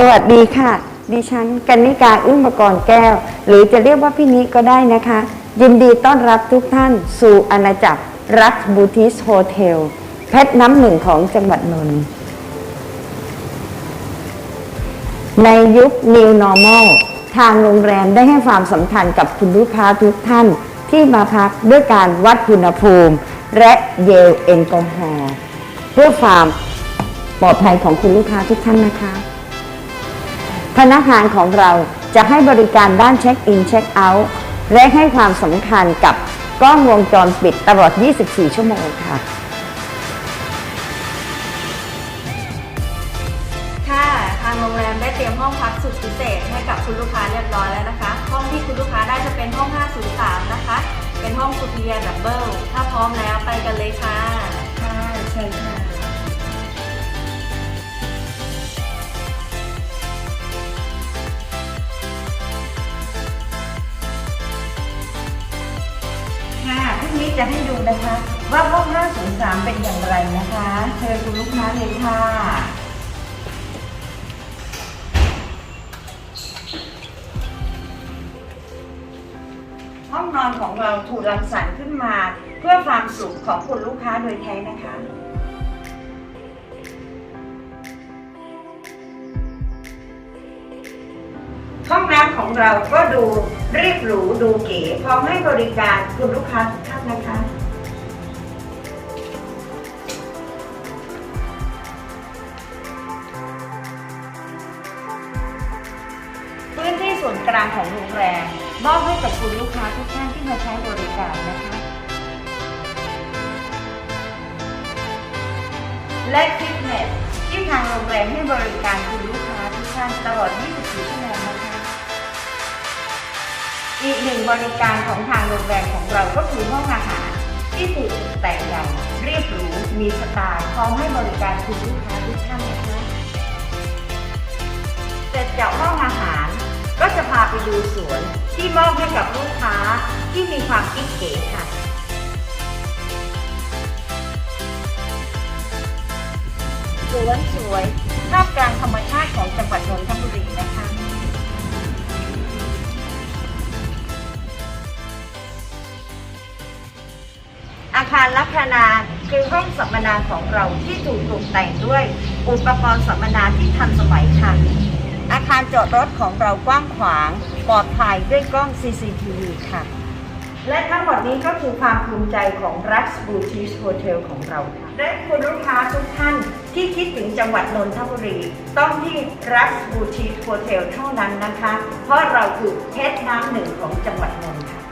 สวัสดีค่ะ ดิฉันกันนิกาอึ้งประกรณ์แก้ว หรือจะเรียกว่าพี่นิก็ได้นะคะ ยินดีต้อนรับทุกท่านสู่อาณาจักรรักบูติสโฮเทล เพชรน้ำหนึ่งของจังหวัดนนท์ในยุค New Normal ทางโรงแรมได้ให้ความสำคัญกับคุณลูกค้าทุกท่านที่มาพักด้วยการวัดอุณหภูมิ และเยลแอลกอฮอล์เพื่อความปลอดภัยของคุณลูกค้าทุกท่านนะคะ พนักงานของเราจะให้บริการด้านเช็คอินเช็คเอาท์และให้ความสำคัญกับกล้องวงจรปิดตลอด 24 ชั่วโมงค่ะ ค่ะ ทางโรงแรมได้เตรียมห้องพักสุดพิเศษให้กับคุณลูกค้าเรียบร้อยแล้วนะคะ ห้องที่คุณลูกค้าได้จะเป็นห้อง 503 นะคะ เป็นห้องสุดเรียดับเบิลถ้าพร้อมแล้วไปกันเลยค่ะ นี้จะให้ดูนะคะ ว่าห้อง503 เป็นอย่างไรนะคะ เชิญคุณลูกค้าเลยค่ะ ห้องนอนของเราถูกรังสรรค์ขึ้นมา เพื่อความสุขของคุณลูกค้าโดยแท้นะคะห้องน้ำของเราก็ดูเรียบหรูดูเก๋พร้อมให้บริการคุณลูกค้าทุกท่า นะคะ พื้นที่ส่วนกลางของโรงแรมมอบให้กับคุณลูกค้าทุกท่านที่มาใช้บริการนะคะ และฟิตเนสที่ทางโรงแรมให้บริการคุณลูกค้าทุกท่านตลอด 24 หนึ่งบริการของทางโรงแรมของเราก็คือห้องอาหาร ที่ถูกแต่งอย่างเรียบหรูมีสไตล์พร้อมให้บริการคุณลูกค้าทุกท่านนะคะเสร็จจากห้องอาหารก็จะพาไปดูสวนที่มอบให้กับลูกค้าที่มีความคิดเก๋ค่ะสวนสวยท่ามกลางธรรมชาติของจังหวัดนนทบุรีนะคะาคารลัคนาคือห้องสัมมนาของเราที่ถูกตกแต่งด้วย อุปกรณ์สัมมนาที่ทันสมัยค่ะ อาคารจอดรถของเรากว้างขวางปลอดภัยด้วยกล้อง CCTV ค่ะ และทั้งหมดนี้ก็คือความภูมิใจของ Rux Boutique Hotel ของเราค่ะและคุณลูกค้าทุกท่านที่คิดถึงจังหวัดนนทบุรี ต้องที่ Rux Boutique Hotel เท่านั้นนะคะ เพราะเราคือเพชรน้ำหนึ่งของจังหวัดนนท์ค่ะ